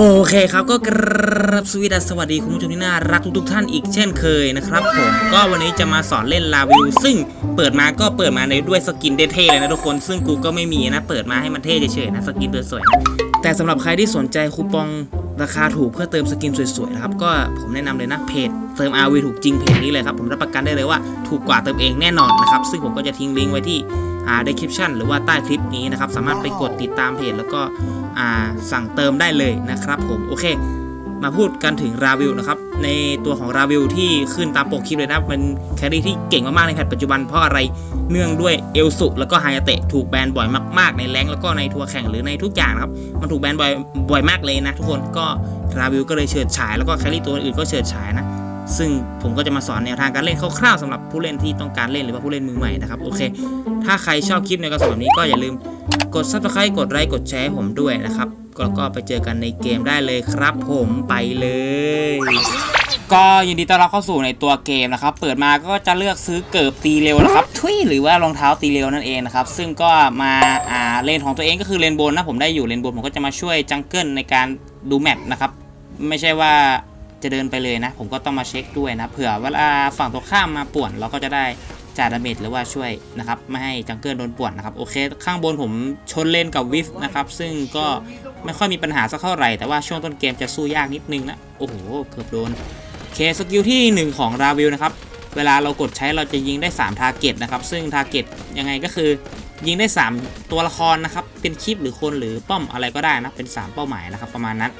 โอเคครับก็กรับสวีดัสสวัสดีคุณผู้ชมที่น่ารักทุกๆท่านอีกเช่นเคยนะครับผมก็วันนี้จะมาสอนเล่นลาวิวซึ่งเปิดมาก็เปิดมาในด้วยสกินเท่ๆเลยนะทุกคนซึ่งกูก็ไม่มีนะ เปิดมาให้มันเท่เฉยๆนะสกินสวยๆแต่สำหรับใครที่สนใจคูปองราคาถูกเพื่อเติมสกินสวยๆนะครับก็ผมแนะนำเลยนะเพจเติม RV ถูกจริงเพจนี้เลยครับผมรับประกันได้เลยว่าถูกกว่าเติมเองแน่นอนนะครับซึ่งผมก็จะทิ้งลิงก์ไว้ที่ description หรือว่าใต้คลิปนี้นะครับ สามารถไปกดติดตามเพจแล้วก็อ่าสั่งเติมได้เลยนะครับผมโอเค มาพูดกันถึงราวิวนะครับ ในตัวของราวิวที่ขึ้นตามปกคลิปเลยนะเป็นแครี่ที่เก่งมากๆในแพทปัจจุบันเพราะอะไรเนื่องด้วยเอลสุแล้วก็ไฮยาเตะถูกแบนบ่อยมาก ๆ ในแรงแล้วก็ในทัวร์แข่งหรือในทุกอย่างนะครับ มันถูกแบนบ่อยบ่อยมากเลยนะทุกคนก็ราวิวก็เลยเฉิดฉายแล้วก็แครี่ตัวอื่นก็เฉิดฉายนะ ซึ่งผมก็จะมาสอนแนวทางการเล่นคร่าวๆสำหรับผู้เล่นที่ต้องการเล่นหรือว่าผู้เล่นมือใหม่นะครับโอเค ถ้าใครชอบคลิปในกระสอนแบบนี้ก็อย่าลืมกด subscribe กดไลค์กดแชร์ให้ผมด้วยนะครับแล้วก็ไปเจอกันในเกมได้เลยครับ ผมไปเลย ก็ยินดีต้อนรับเข้าสู่ในตัวเกมนะครับ เปิดมาก็จะเลือกซื้อเกิบตีเร็วนะครับทุยหรือว่ารองเท้าตีเร็วนั่นเองนะครับ ซึ่งก็มาอ่าเลนของตัวเองก็คือเลนบนนะผมได้อยู่เลนบนผมก็จะมาช่วยจังเกิลในการดูแมปนะครับ ไม่ใช่ว่า จะเดินไปเลยนะ ผมก็ต้องมาเช็คด้วยนะ เผื่อเวลาฝั่งตรงข้ามมาป่วนเราก็จะได้จ่าดาเมจหรือว่าช่วยนะครับไม่ให้จังเกิลโดนป่วนนะครับโอเค ข้างบนผมชนเลนกับวิฟนะครับซึ่งก็ไม่ค่อยมีปัญหาสักเท่าไหร่ แต่ว่าช่วงต้นเกมจะสู้ยากนิดนึงนะโอ้โหเกือบโดนเคสกิลที่ 1 ของราวิลนะครับเวลาเรากดใช้เราจะยิงได้3ทาร์เก็ตนะครับซึ่งทาร์เก็ตยังไงก็คือ ยิงได้ 3 ตัวละครนะครับ เป็นคลิปหรือคนหรือป้อมอะไรก็ได้นะ เป็น 3 เป้าหมายนะครับประมาณนั้น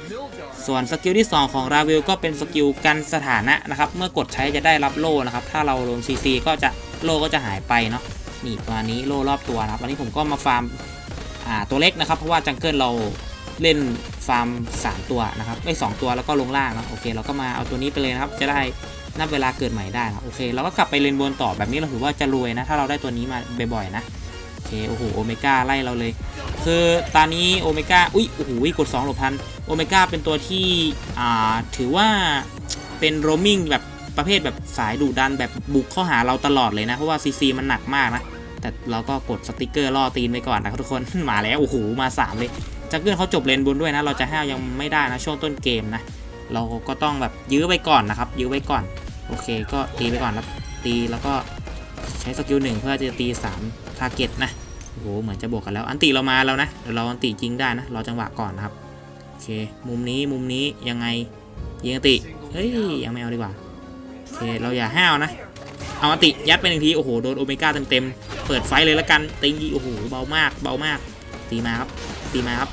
ส่วนสกิลที่ 2 ของราวิลก็เป็นสกิลกันสถานะนะครับ เมื่อกดใช้จะได้รับโล่นะครับ ถ้าเราลงซีซีก็จะโล่ก็จะหายไปเนาะ นี่ประมาณนี้โล่รอบตัวนะครับวันนี้ผมก็มาฟาร์มตัวเล็กนะครับ เพราะว่าจังเกิลเราเล่นฟาร์ม 3 ตัวนะครับ ไม่สองตัวแล้วก็ลงล่างนะโอเค เราก็มาเอาตัวนี้ไปเลยนะครับ จะได้นับเวลาเกิดใหม่ได้นะโอเค เราก็กลับไปเลนบนต่อแบบนี้เราถือว่าจะรวยนะ ถ้าเราได้ตัวนี้มาบ่อยๆนะ เคโอ้โหโอเมก้าไล่เราเลย คือตอนนี้โอเมก้าอุ้ยโอ้โหกด2หลบพันโอเมก้าเป็นตัวที่อ่าถือว่าเป็นโรมิงแบบประเภทแบบสายดุดันแบบบุกเข้าหาเราตลอดเลยนะ เพราะว่าซีซีมันหนักมากนะ แต่เราก็กดสติกเกอร์ล่อตีนไปก่อนนะครับทุกคน มาแล้วโอ้โหมา 3 เลยจักเกิลเขาจบเลนบนด้วยนะ เราจะห้าวยังไม่ได้นะช่วงต้นเกมนะ เราก็ต้องแบบยื้อไปก่อนนะครับ ยื้อไว้ก่อน โอเค ก็ตีไปก่อนครับตีแล้วก็ใช้สกิลหนึ่งเพื่อจะตี 3 ทาร์เก็ตนะโอ้โหเหมือนจะบวกกันแล้ว อันติเรามาแล้วนะเดี๋ยวเราอันติจริงได้นะรอจังหวะก่อนนะครับโอเคมุมนี้มุมนี้ยังไงยิงอันติเฮ้ยยังไม่เอาดีกว่าโอเคเราอย่าห้าวนะ เอาอันติยัดไปหนึ่งทีโอ้โหโดนโอเมก้าเต็มๆเปิดไฟเลยละกันตีโอ้โหเบามากเบามากตีมาครับตีมาครับ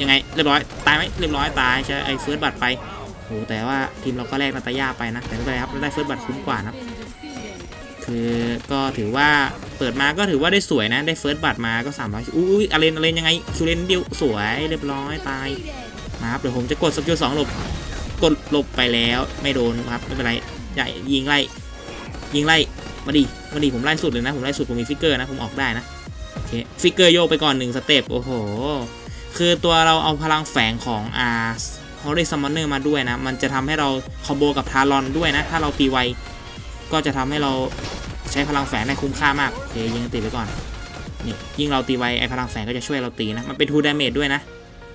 ยังไงเรียบร้อยตายไหมเรียบร้อยตายใช่ไอ้เฟิร์สบัตไปโอ้โหแต่ว่าทีมเราก็แลกนาตาย่าไปนะแต่ไม่เป็นไรครับเราได้เฟิร์สบัตคุ้มกว่านะ คือก็ถือว่าเปิดมาก็ถือว่าได้สวยนะ ได้เฟิร์สบัตมาก็ 300อุ้ยอะไรนอะไรนยังไงคิวเลนเดียวสวยเรียบร้อยตายมาครับเดี๋ยวผมจะกดสกิลสองหลบกดหลบไปแล้วไม่โดนครับไม่เป็นไรใหญ่ยิงไล่ยิงไล่มาดิมาดิผมไล่สุดเลยนะ ผมไล่สุดผมมีฟิกเกอร์นะผมออกได้นะโอเคฟิกเกอร์โยกไปก่อนหนึ่งสเต็ปโอ้โหคือตัวเราเอาพลังแฝงของอาฮอลเลซัมมอนเนอร์มาด้วยนะ มันจะทำให้เราคอมโบกับทารอนด้วยนะ ถ้าเราตีไวก็จะทำให้เรา ใช้พลังแฝงได้คุ้มค่ามากโอเคยิงตีไปก่อนนี่ยิ่งเราตีไวไอพลังแฝงก็จะช่วยเราตีนะมันเป็นทูดาเมจด้วยนะ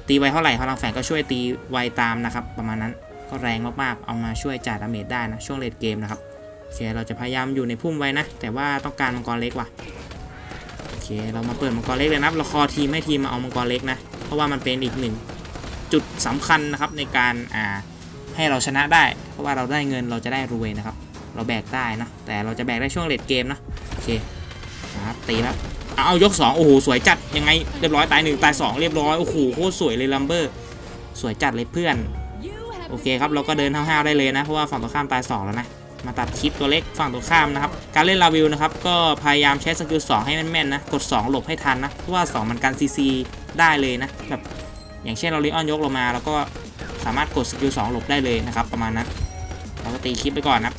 ตีไวเท่าไหร่พลังแฝงก็ช่วยตีไวตามนะครับประมาณนั้นก็แรงมากๆเอามาช่วยจ่ายดาเมจได้นะช่วงเลดเกมนะครับโอเคเราจะพยายามอยู่ในพุ่มไว้นะ แต่ว่าต้องการมังกรเล็กว่ะโอเคเรามาเปิดมังกรเล็กเลยนะเราคอทีมให้ทีมมาเอามังกรเล็กนะเพราะว่ามันเป็นอีกหนึ่งจุดสำคัญนะครับในการอ่าให้เราชนะได้ เพราะว่าเราได้เงินเราจะได้รวยนะครับ เราแบกได้นะ แต่เราจะแบกได้ช่วงเลดเกมนะ โอเคนะครับตีแล้วเอายก 2 โอ้โห สวยจัด ยังไง เรียบร้อยตาย 1 ตาย 2 เรียบร้อย โอ้โห โคตรสวยเลยลัมเบอร์ สวยจัดเลยเพื่อน โอเคครับ เราก็เดินห้าวๆได้เลยนะ เพราะว่าฝั่งตรงข้ามตาย 2 แล้วนะ มาตัดคลิปตัวเล็กฝั่งตรงข้ามนะครับ การเล่นลาวิวนะครับ ก็พยายามใช้สกิล2ให้แม่นๆนะ กด 2 หลบให้ทันนะ เพราะว่า 2 มันกันซีซีได้เลยนะ แบบ อย่างเช่นเราลิออนยกลงมา แล้วก็สามารถกดสกิล2หลบได้เลยนะครับ ประมาณนั้น เราก็ตีคลิปไปก่อนนะ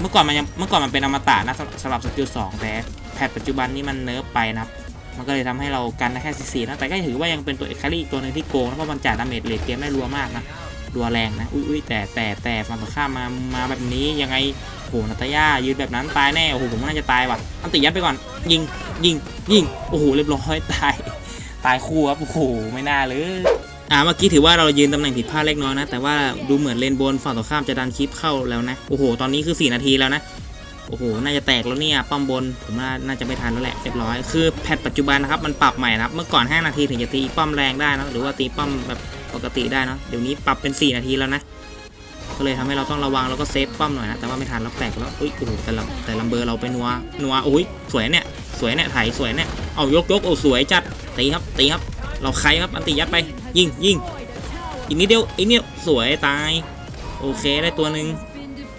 เมื่อก่อนมันยังเมื่อก่อนมันเป็นอมตะนะสำหรับสกิล2แต่แพทปัจจุบันนี้มันเนิร์ฟไปนะครับ มันก็เลยทำให้เรากันได้แค่ซีนะแต่ก็ถือว่ายังเป็นตัวเอกคารี่ตัวหนึ่งที่โกงนะเพราะมันจ่ายดาเมจเลทเกมได้รัวมากนะรัวแรงนะอุ้ยแต่แต่แต่ฝั่งตรงข้ามมามาแบบนี้ยังไงโหนาตาย่ายืนแบบนั้นตายแน่โอ้โหผมน่าจะตายว่ะอันติยัดไปก่อนยิงยิงยิงโอ้โหเรียบร้อยตายตายคู่ครับโอ้โหไม่น่าเลย อ่าเมื่อกี้ถือว่าเรายืนตำแหน่งผิดพลาดเล็กน้อยนะ แต่ว่าดูเหมือนเลนบนฝั่งตรงข้ามจะดันคลิปเข้าแล้วนะ โอ้โห ตอนนี้คือ 4 นาทีแล้วนะ โอ้โห น่าจะแตกแล้วเนี่ย ป้อมบน ผมว่าน่าจะไม่ทันแล้วแหละ เรียบร้อย คือแพทปัจจุบันนะครับ มันปรับใหม่นะครับ เมื่อก่อน 5 นาทีถึงจะตีป้อมแรงได้นะ หรือว่าตีป้อมแบบปกติได้นะ เดี๋ยวนี้ปรับเป็น 4 นาทีแล้วนะ ก็เลยทำให้เราต้องระวังแล้วก็เซฟป้อมหน่อยนะ แต่ว่าไม่ทันแล้วแตกแล้วอุ้ย โอ้โห แต่ละแต่ลำเบอร์เราไปนัว นัวโอ้ย สวยเนี่ย สวยเนี่ย ไถสวยเนี่ย เอายกยกโอ้สวยจัด ตีครับ ตีครับ เราใครครับ อันตียัดไป ยิงยิงอีกนิดเดียวอีกนิดสวยตาย โอเคได้ตัวหนึ่ง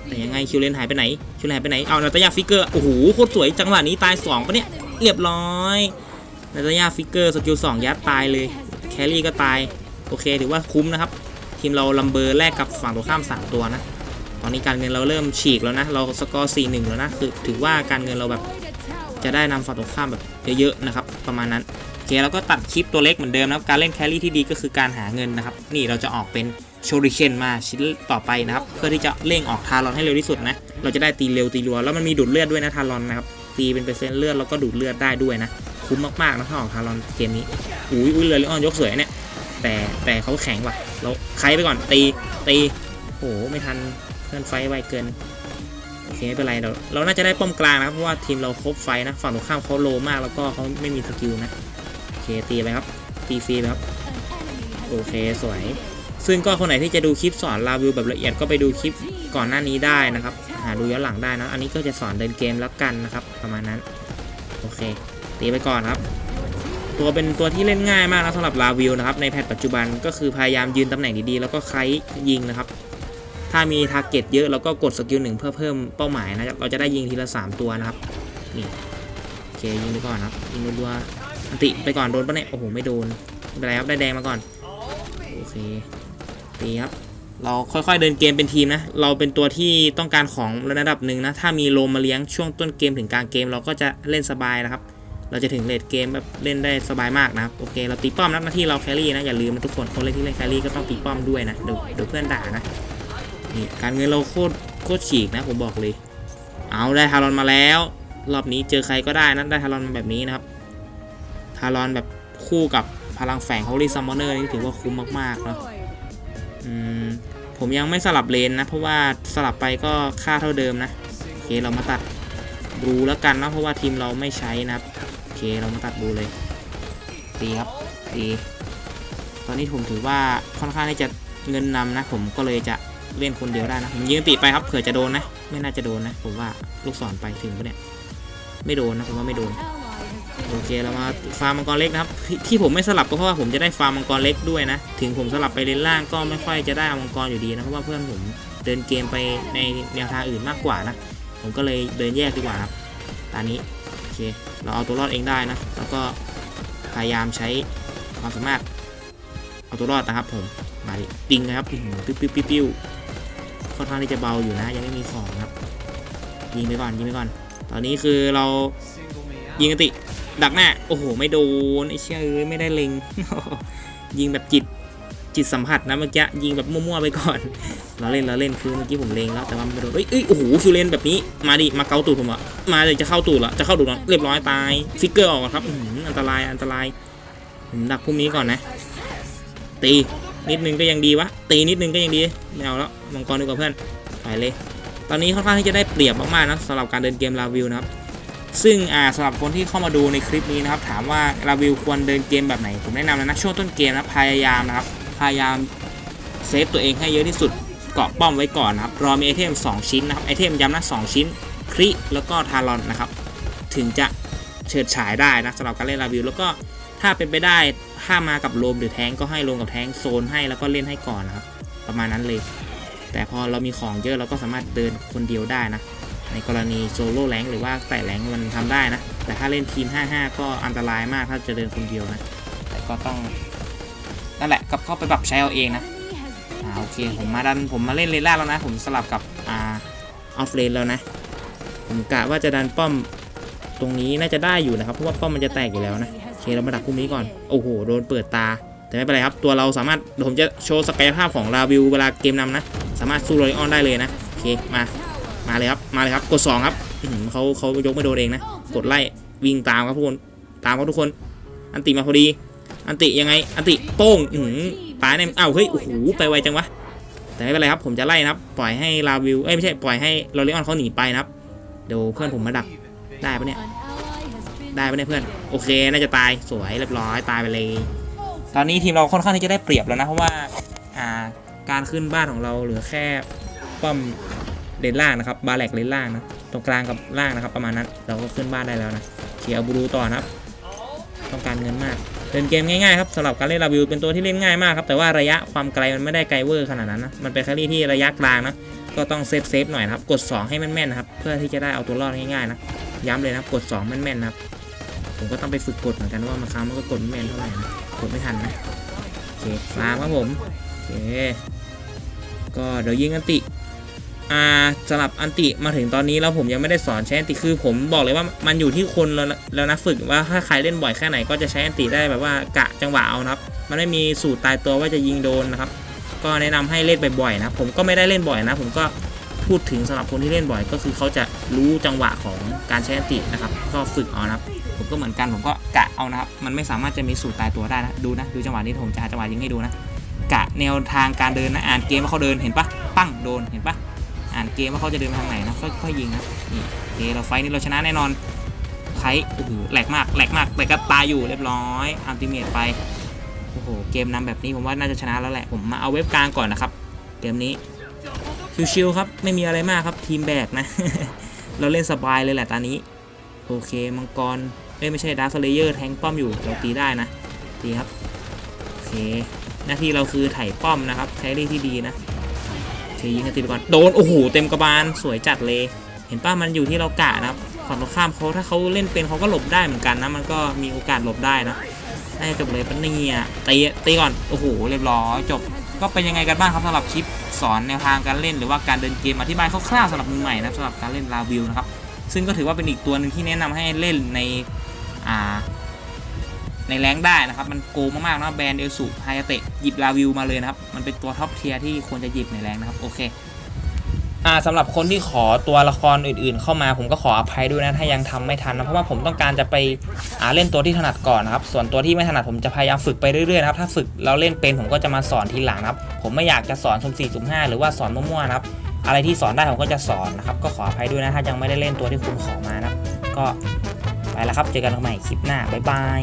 แต่ยังไงคิวเลนหายไปไหนคิวเลนหายไปไหนเอานาตายาฟิกเกอร์โอ้โหโคตรสวยจังหวะนี้ตายสองปะเนี่ยเรียบร้อยนาตายาฟิกเกอร์สกิลสองยัดตายเลยแครี่ก็ตายโอเคถือว่าคุ้มนะครับทีมเราลัมเบอร์แลกกับฝั่งตรงข้ามสามตัวนะ ตอนนี้การเงินเราเริ่มฉีกแล้วนะ เราสกอร์4 1แล้วนะ คือถือว่าการเงินเราแบบจะได้นำฝั่งตรงข้ามแบบเยอะๆนะครับ ประมาณนั้น เคแล้วก็ตัดคลิปตัวเล็กเหมือนเดิมนะครับการเล่นแครี่ที่ดีก็คือการหาเงินนะครับ นี่เราจะออกเป็นโชริเคนมาชิ้นต่อไปนะครับ เพื่อที่จะเร่งออกทารอนให้เร็วที่สุดนะ เราจะได้ตีเร็วตีรัว แล้วมันมีดูดเลือดด้วยนะทารอนนะครับ ตีเป็นเปอร์เซ็นต์เลือดแล้วก็ดูดเลือดได้ด้วยนะ คุ้มมากๆนะถ้าออกทารอนเกมนี้ อุ้ยอุ้ยเลยออนยกสวยเนี่ย แต่แต่เขาแข็งว่ะ เราใครไปก่อนตีตีโอ้โหไม่ทันเพื่อนไฟไวเกินโอเคไม่เป็นไรเราเราน่าจะได้ป้อมกลางนะครับเพราะว่าทีมเราครบไฟนะฝั่งตรงข้ามเขาโลมากแล้วก็เขาไม่มีสกิลนะ เคตีไปครับตีฟรีไปครับโอเคสวย ซึ่งก็คนไหนที่จะดูคลิปสอนลาวิวแบบละเอียดก็ไปดูคลิปก่อนหน้านี้ได้นะครับ หาดูย้อนหลังได้นะอันนี้ก็จะสอนเดินเกมแล้วกันนะครับ ประมาณนั้นโอเค ตีไปก่อนครับ ตัวเป็นตัวที่เล่นง่ายมากนะสำหรับลาวิวนะครับในแพทปัจจุบันก็คือพยายามยืนตำแหน่งดีๆแล้วก็ใครยิงนะครับถ้ามีทาร์เก็ตเยอะเราก็กดสกิลหนึ่งเพื่อเพิ่มเป้าหมายนะครับเราจะได้ยิงทีละ 3 ตัวนะครับนี่โอเคยิงไปก่อนครับยิงรัวๆ อันติไปก่อนโดนปะเนี่ย โอ้โห ไม่โดนไม่เป็นไรครับได้แดงมาก่อน โอเคตีครับ เราค่อยๆเดินเกมเป็นทีมนะ เราเป็นตัวที่ต้องการของระดับหนึ่งนะ ถ้ามีโลมมาเลี้ยงช่วงต้นเกมถึงกลางเกมเราก็จะเล่นสบายนะครับ เราจะถึงเลดเกมแบบเล่นได้สบายมากนะครับ โอเค เราตีป้อมนะหน้าที่เราแครี่นะ อย่าลืมนะทุกคน คนเล่นที่เล่นแครี่ก็ต้องตีป้อมด้วยนะ เดี๋ยวเดี๋ยวเพื่อนด่านะ นี่การเงินเราโคตรโคตรฉีกนะผมบอกเลย เอาได้ทารอนมาแล้ว รอบนี้เจอใครก็ได้นะ ได้ทารอนแบบนี้นะครับ ทารอนแบบคู่กับพลังแฝง Holy Summoner นี่ถือว่าคุ้มมากๆเนาะผมยังไม่สลับเลนนะ เพราะว่าสลับไปก็ค่าเท่าเดิมนะ โอเคเรามาตัดบูแล้วกันนะเพราะว่าทีมเราไม่ใช้นะครับ โอเคเรามาตัดบูเลยตีครับตีตอนนี้ผมถือว่าค่อนข้างที่จะเงินนำนะ ผมก็เลยจะเล่นคนเดียวได้นะผมยิงติไปครับเผื่อจะโดนนะ ไม่น่าจะโดนนะ ผมว่าลูกศรไปถึงปะเนี่ยไม่โดนนะผมว่าไม่โดน โอเคเรามาฟาร์มมังกรเล็กนะครับที่ผมไม่สลับก็เพราะว่าผมจะได้ฟาร์มมังกรเล็กด้วยนะ ถึงผมสลับไปเลนล่างก็ไม่ค่อยจะได้อามังกรอยู่ดีนะเพราะว่าเพื่อนผมเดินเกมไปในแนวทางอื่นมากกว่านะ ผมก็เลยเดินแยกดีกว่าครับตอนนี้โอเคเราเอาตัวรอดเองได้นะแล้วก็พยายามใช้ความสามารถเอาตัวรอดนะครับผมมาดิติงนะครับปิ้วปิ้วปิ้วปิ้วค่อนข้างที่จะเบาอยู่นะ ยังไม่มีของครับยิงไปก่อนยิงไปก่อน ตอนนี้คือเรายิงกติ ดักหน้า โอ้โห ไม่โดน ไอ้เชี่ยเอ้ยไม่ได้เล็ง ยิงแบบจิตจิตสัมผัสนะเมื่อกี้ยิงแบบมั่วๆไปก่อนเราเล่นเราเล่นคือเมื่อกี้ผมเล็งแล้วแต่ว่าไม่โดนเอ้ยเอ้ยโอ้โหคิวเลนแบบนี้มาดิมาเกาตูดผมอะมาเลยจะเข้าตูดละจะเข้าตูดละเรียบร้อยตายฟิกเกอร์ออกครับอืออันตรายอันตรายผมดักพวกนี้ก่อนนะ ตีนิดนึงก็ยังดีวะตีนิดนึงก็ยังดีไม่เอาแล้วมังกรดีกว่าเพื่อนไปเลย ตอนนี้ค่อนข้างที่จะได้เปรียบมากๆนะสำหรับการเดินเกมลาวิวนะครับ ซึ่งอ่าสำหรับคนที่เข้ามาดูในคลิปนี้นะครับ ถามว่าลาวิวควรเดินเกมแบบไหน ผมแนะนำเลยนะช่วงต้นเกมนะพยายามนะครับ พยายามเซฟตัวเองให้เยอะที่สุดเกาะป้อมไว้ก่อนนะครับ รอมีไอเทม 2 ชิ้นนะครับ ไอเทมย้ำนะ2ชิ้น คริ แล้วก็ทารอนนะครับ ถึงจะเฉิดฉายได้นะสำหรับการเล่นลาวิว แล้วก็ถ้าเป็นไปได้ถ้ามากับโลมหรือแทงก็ให้ลงกับแทงโซนให้แล้วก็เล่นให้ก่อนนะครับ ประมาณนั้นเลย แต่พอเรามีของเยอะเราก็สามารถเดินคนเดียวได้นะ ในกรณีโซโล่แรงหรือว่าไต่แรงมันทำได้นะ แต่ถ้าเล่นทีม 5-5 ก็อันตรายมากถ้าจะเดินคนเดียวนะ แต่ก็ต้องนั่นแหละกับเข้าไปปรับใช้เอาเองนะอ่าโอเคผมมาดันผมมาเล่นเลนล่าแล้วนะ ผมสลับกับอ่าออฟเลนแล้วนะ ผมกะว่าจะดันป้อมตรงนี้น่าจะได้อยู่นะครับเพราะว่าป้อมมันจะแตกอยู่แล้วนะโอเคเรามาดักพวกนี้ก่อนโอ้โหโดนเปิดตาแต่ไม่เป็นไรครับ ตัวเราสามารถผมจะโชว์ศักยภาพของลาวิวเวลาเกมนำนะ สามารถสู้โรลิออนได้เลยนะ โอเค มา มาเลยครับมาเลยครับกด2ครับเขาเขายกไม่โดนเองนะกดไล่วิ่งตามครับทุกคนตามครับทุกคน อันติมาพอดี อันติยังไงอันติโป้งอื้อหือปาเนี่ยอ้าวเฮ้ยโอ้โหไปไวจังวะแต่ไม่เป็นไรครับผมจะไล่นะครับ ปล่อยให้ลาวิวเอ้ยไม่ใช่ปล่อยให้ลอริออนเขาหนีไปนะครับเดี๋ยวเพื่อนผมมาดักได้ปะเนี่ยได้ปะเนี่ยเพื่อนโอเคน่าจะตายสวยเรียบร้อยตายไปเลย ตอนนี้ทีมเราค่อนข้างที่จะได้เปรียบแล้วนะเพราะว่าอ่าการขึ้นบ้านของเราเหลือแค่ป้อม เลนล่างนะครับบาแลกเลนล่างนะตรงกลางกับล่างนะครับ ประมาณนั้นเราก็ขึ้นบ้านได้แล้วนะเคลียร์บูรูต่อนะครับ ต้องการเงินมากเล่นเกมง่ายๆครับสำหรับการเล่นลาวิวเป็นตัวที่เล่นง่ายมากครับแต่ว่าระยะความไกลมันไม่ได้ไกลเวอร์ขนาดนั้นนะมันเป็นแครี่ที่ระยะกลางนะก็ต้องเซฟเซฟหน่อยนะครับกด 2 ให้แม่นๆนะครับเพื่อที่จะได้เอาตัวรอดง่ายๆนะย้ำเลยนะกด 2 แม่นๆนะครับผมก็ต้องไปฝึกกดเหมือนกันว่าบางครั้งมันก็กดไม่แม่นเท่าไหร่นะกดไม่ทันนะโอเคฟาร์มครับผมโอเคก็เดี๋ยวยิงอันติ อ่าสลับอันติมาถึงตอนนี้แล้วผมยังไม่ได้สอนใช้อันติคือ ผมบอกเลยว่ามันอยู่ที่คนแล้วนะแล้วนะฝึกว่าถ้าใครเล่นบ่อยแค่ไหนก็จะใช้อันติได้แบบว่ากะจังหวะเอานะครับ มันไม่มีสูตรตายตัวว่าจะยิงโดนนะครับ ก็แนะนำให้เล่นบ่อยๆนะผมก็ไม่ได้เล่นบ่อยนะ ผมก็พูดถึงสำหรับคนที่เล่นบ่อย ก็คือเขาจะรู้จังหวะของการใช้อันตินะครับ ก็ฝึกเอานะครับ ผมก็เหมือนกันผมก็กะเอานะครับ มันไม่สามารถจะมีสูตรตายตัวได้นะดูนะดูจังหวะนี้ผมจะหาจังหวะยิงให้ดูนะกะแนวทางการเดินนะอ่านเกมว่าเขาเดินเห็นปะปั้งโดนเห็นปะ อ่านเกมว่าเขาจะเดินทางไหนนะค่อยๆยิงนะนี่โอเคเราไฟนี้เราชนะแน่นอนใครโอ้โหแหลกมากแหลกมากแต่ก็ตายอยู่เรียบร้อยอัลติเมทไปโอ้โหเกมนำแบบนี้ผมว่าน่าจะชนะแล้วแหละผมมาเอาเว็บกลางก่อนนะครับเกมนี้ชิวๆครับไม่มีอะไรมากครับทีมแบกนะ เราเล่นสบายเลยแหละตอนนี้โอเคมังกรเอ้ไม่ใช่ดาร์คเลเยอร์แทงป้อมอยู่เราตีได้นะตีครับโอเคหน้าที่เราคือไถ่ป้อมนะครับใช้เรี่ที่ดีนะ เคยิงกันตีไปก่อนโดนโอ้โหเต็มกระบาลสวยจัดเลย เห็นป้ามันอยู่ที่เรากะนะครับฝั่งตรงข้ามเขาถ้าเขาเล่นเป็นเขาก็หลบได้เหมือนกันนะมันก็มีโอกาสหลบได้นะน่าจะจบเลยปะเนี่ยตีตีก่อนโอ้โหเรียบร้อยจบก็เป็นยังไงกันบ้างครับสำหรับคลิปสอนแนวทางการเล่นหรือว่าการเดินเกมอธิบายคร่าวๆสำหรับมือใหม่นะสำหรับการเล่นลาวิวนะครับซึ่งก็ถือว่าเป็นอีกตัวหนึ่งที่แนะนำให้เล่นในอ่า ในแรงได้นะครับ มันโกงมากๆนะแบรนด์เอลสุไฮเตะหยิบลาวิวมาเลยนะครับ มันเป็นตัวท็อปเทียร์ที่ควรจะหยิบในแรงนะครับ โอเคอ่าสำหรับคนที่ขอตัวละครอื่นๆ เข้ามาผมก็ขออภัยด้วยนะถ้ายังทำไม่ทันนะเพราะว่าผมต้องการจะไปอ่าเล่นตัวที่ถนัดก่อนนะครับส่วนตัวที่ไม่ถนัดผมจะพยายามฝึกไปเรื่อยๆนะครับถ้าฝึกแล้วเล่นเป็นผมก็จะมาสอนทีหลังนะครับ ผมไม่อยากจะสอนสุ่มสี่สุ่มห้าหรือว่าสอนมั่วๆนะครับ อะไรที่สอนได้ผมก็จะสอนนะครับก็ขออภัยด้วยนะถ้ายังไม่ได้เล่นตัวที่คุณขอมานะครับก็ไปแล้วครับเจอกันใหม่คลิปหน้าบ๊ายบาย